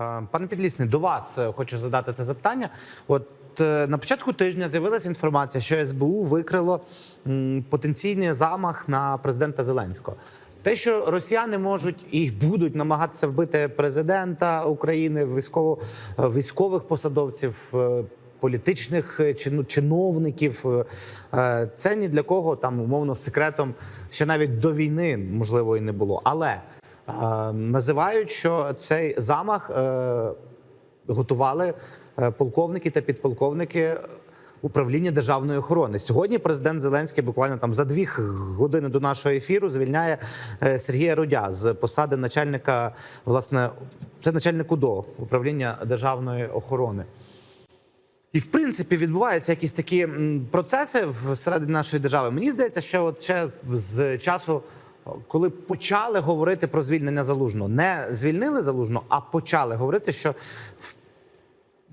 Е, Пане Підлісний, до вас е, хочу задати це запитання. От е, на початку тижня з'явилася інформація, що СБУ викрило потенційний замах на президента Зеленського. Те, що росіяни можуть і будуть намагатися вбити президента України, військово, військових посадовців. Політичних чиновників це ні для кого там умовно секретом ще навіть до війни можливо і не було. Але називають, що цей замах е, готували е, полковники та підполковники управління державної охорони. Сьогодні президент Зеленський буквально там за дві години до нашого ефіру звільняє е, Сергія Рудя з посади начальника, власне, це начальник УДО управління державної охорони. І в принципі відбуваються якісь такі процеси всередині нашої держави. Мені здається, що от ще з часу, коли почали говорити про звільнення залужного, не звільнили залужного, а почали говорити, що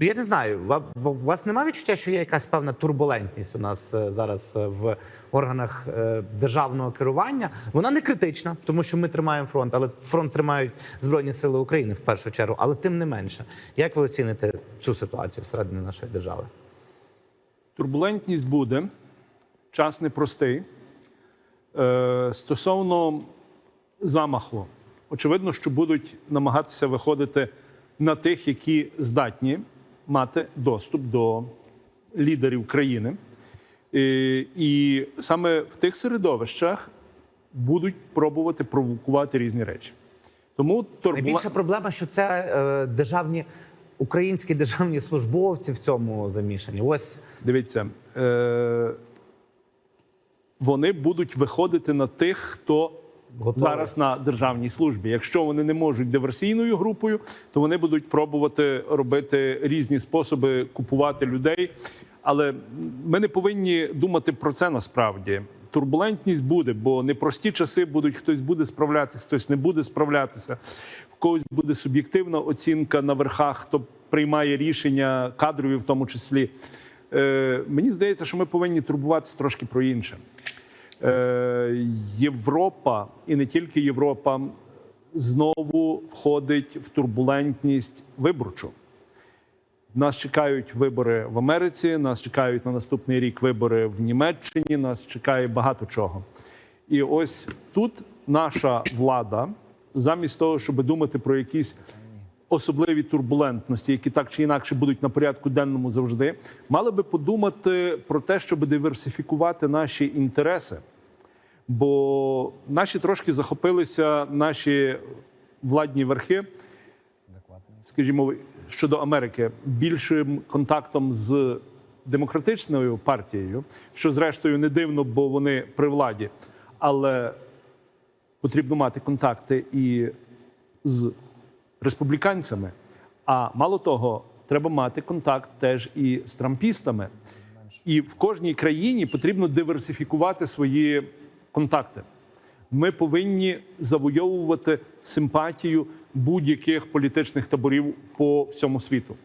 я не знаю, у вас немає відчуття, що є якась певна турбулентність у нас е, зараз е, в органах е, державного керування. Вона не критична, тому що ми тримаємо фронт, але фронт тримають Збройні Сили України в першу чергу. Але тим не менше, як ви оціните цю ситуацію всередині нашої держави? Турбулентність буде, час непростий. Е, стосовно замаху, очевидно, що будуть намагатися виходити на тих, які здатні мати доступ до лідерів країни. Е, і саме в тих середовищах будуть пробувати провокувати різні речі. Тому турбулен... Найбільша проблема, що це е, державні українські державні службовці в цьому замішані. Ось Дивіться, е, вони будуть виходити на тих, хто Готовий. зараз на державній службі. Якщо вони не можуть диверсійною групою, то вони будуть пробувати робити різні способи купувати людей. Але ми не повинні думати про це насправді. Турбулентність буде, бо непрості часи будуть. Хтось буде справлятися, хтось не буде справлятися. В когось буде суб'єктивна оцінка на верхах, хто приймає рішення кадрові, в тому числі. Е, мені здається, що ми повинні турбуватися трошки про інше. Е, Європа і не тільки Європа знову входить в турбулентність виборчу. Нас чекають вибори в Америці, нас чекають на наступний рік вибори в Німеччині, нас чекає багато чого. І ось тут наша влада, замість того, щоб думати про якісь особливі турбулентності, які так чи інакше будуть на порядку денному завжди, мали би подумати про те, щоб диверсифікувати наші інтереси. Бо наші трошки захопилися наші владні верхи скажімо, щодо Америки більшим контактом з демократичною партією, що зрештою не дивно, бо вони при владі, але потрібно мати контакти і з республіканцями. А мало того, треба мати контакт теж і з трампістами. І в кожній країні потрібно диверсифікувати свої контакти. Ми повинні завойовувати симпатію будь-яких політичних таборів по всьому світу,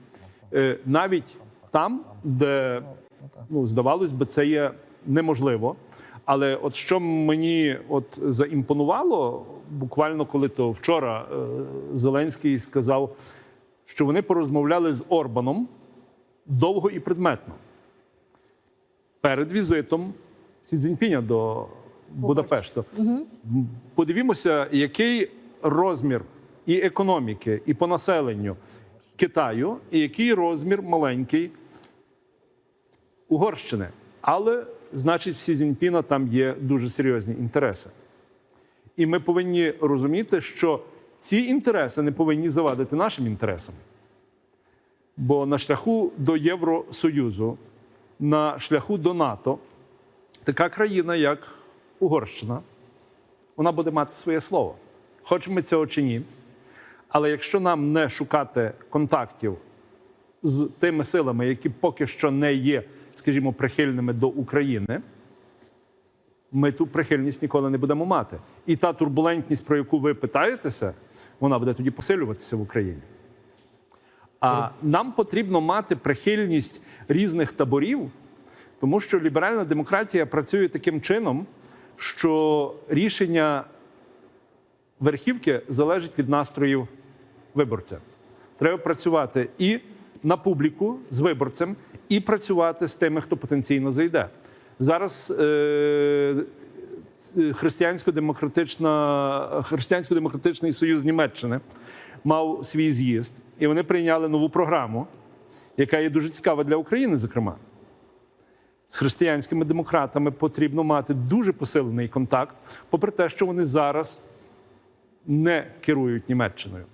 Е, навіть там, де ну здавалось би, це є неможливо. Але от що мені от заімпонувало, буквально коли то вчора е, Зеленський сказав, що вони порозмовляли з Орбаном довго і предметно перед візитом Сі Цзіньпіня до Будапешту. М, Подивімося, який розмір і економіки, і по населенню Китаю, і який розмір маленький Угорщини. Але, значить, в Сі Цзіньпіна там є дуже серйозні інтереси. І ми повинні розуміти, що ці інтереси не повинні завадити нашим інтересам. Бо на шляху до Євросоюзу, на шляху до НАТО, така країна, як Угорщина, вона буде мати своє слово. Хочемо ми цього чи ні. Але якщо нам не шукати контактів з тими силами, які поки що не є, скажімо, прихильними до України, ми ту прихильність ніколи не будемо мати. І та турбулентність, про яку ви питаєтеся, вона буде тоді посилюватися в Україні. А нам потрібно мати прихильність різних таборів, тому що ліберальна демократія працює таким чином, що рішення верхівки залежить від настроїв виборця. Треба працювати і на публіку з виборцем, і працювати з тими, хто потенційно зайде. Зараз е, християнсько-демократична християнсько-демократичний союз Німеччини мав свій з'їзд, і вони прийняли нову програму, яка є дуже цікава для України, зокрема. З християнськими демократами потрібно мати дуже посилений контакт, попри те, що вони зараз не керують Німеччиною.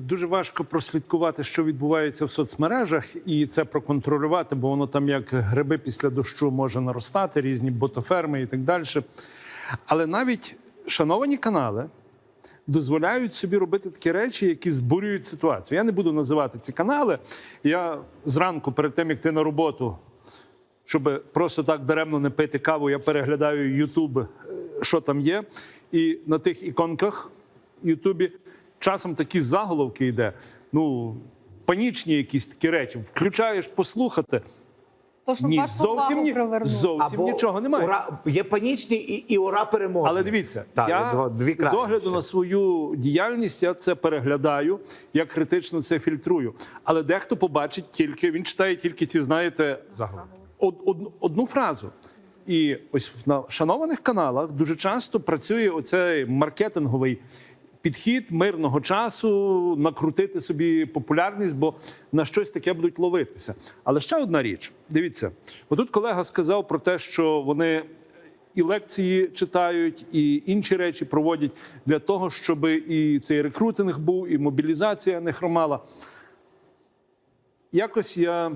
Дуже важко прослідкувати, що відбувається в соцмережах, і це проконтролювати, бо воно там як гриби після дощу може наростати, різні ботоферми і так далі. Але навіть шановані канали дозволяють собі робити такі речі, які збурюють ситуацію. Я не буду називати ці канали. Я зранку, перед тим як ти на роботу, щоб просто так даремно не пити каву, я переглядаю Ютуб, е, що там є. І на тих іконках Ютубі часом такі заголовки йде. Ну, панічні якісь такі речі. Включаєш послухати. То, що Ні, зовсім ні, зовсім нічого немає. Ура, є панічні і, і ура перемоги. Але дивіться, так, я дві з огляду на свою діяльність я це переглядаю, я критично це фільтрую. Але дехто побачить тільки, він читає тільки ці, знаєте, од, од- одну фразу. І ось на шанованих каналах дуже часто працює оцей маркетинговий підхід мирного часу, накрутити собі популярність, бо на щось таке будуть ловитися. Але ще одна річ: дивіться, отут колега сказав про те, що вони і лекції читають, і інші речі проводять для того, щоб і цей рекрутинг був, і мобілізація не хромала. Якось я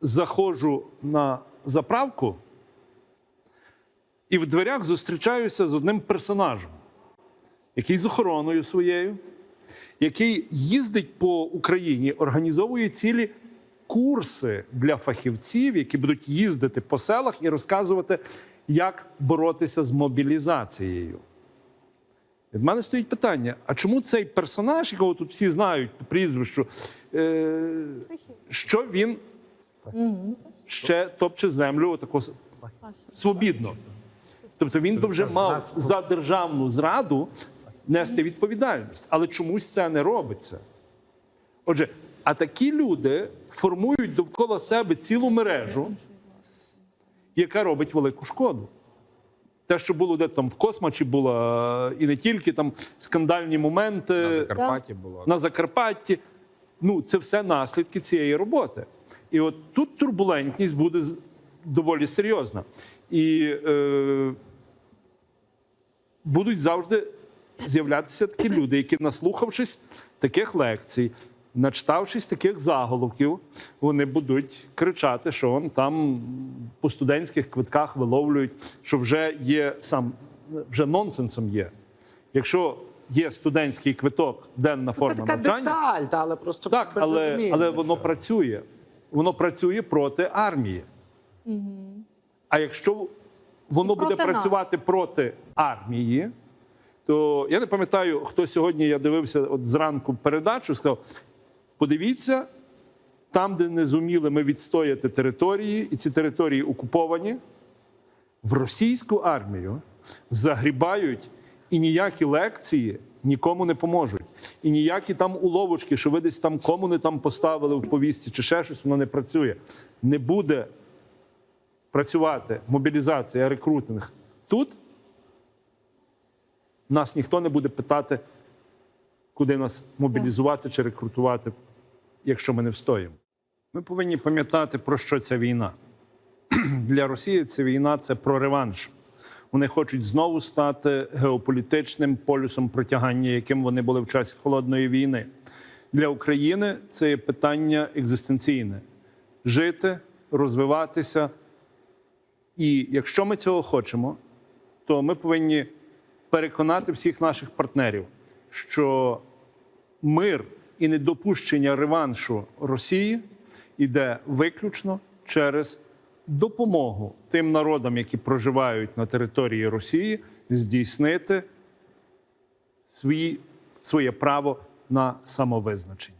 заходжу на заправку і в дверях зустрічаюся з одним персонажем, який з охороною своєю, який їздить по Україні, організовує цілі курси для фахівців, які будуть їздити по селах і розказувати, як боротися з мобілізацією. Від мене стоїть питання: а чому цей персонаж, якого тут всі знають по прізвищу, е, що він ще топче землю отако свобідно? Тобто він би вже мав за державну зраду нести відповідальність, але чомусь це не робиться. Отже, а такі люди формують довкола себе цілу мережу, яка робить велику шкоду. Те, що було де там в космачі, було і не тільки там скандальні моменти На Закарпатті було. на Закарпатті. Ну, це все наслідки цієї роботи. І от тут турбулентність буде доволі серйозна. І е, будуть завжди з'являтися такі люди, які, наслухавшись таких лекцій, начитавшись таких заголовків, вони будуть кричати, що он там по студентських квитках виловлюють, що вже є сам вже нонсенсом є. Якщо є студентський квиток, денна Це форма така навчання. деталь, та, але просто Так, але, але воно що- працює. Воно працює проти армії. А якщо воно І буде проти працювати проти армії, то я не пам'ятаю, хто сьогодні я дивився от зранку передачу, сказав: подивіться, там, де не зуміли ми відстояти території, і ці території окуповані, в російську армію загрібають і ніякі лекції нікому не поможуть. І ніякі там уловочки, що ви десь там кому не там поставили в повістці чи ще щось, воно не працює. Не буде працювати мобілізація, рекрутинг тут. Нас ніхто не буде питати, куди нас мобілізувати чи рекрутувати, якщо ми не встоїмо. Ми повинні пам'ятати, про що ця війна для Росії ця війна це про реванш. Вони хочуть знову стати геополітичним полюсом протягання, яким вони були в часі холодної війни. Для України це є питання екзистенційне: жити, розвиватися. І якщо ми цього хочемо, то ми повинні переконати всіх наших партнерів, що мир і недопущення реваншу Росії йде виключно через допомогу тим народам, які проживають на території Росії, здійснити свій, своє право на самовизначення.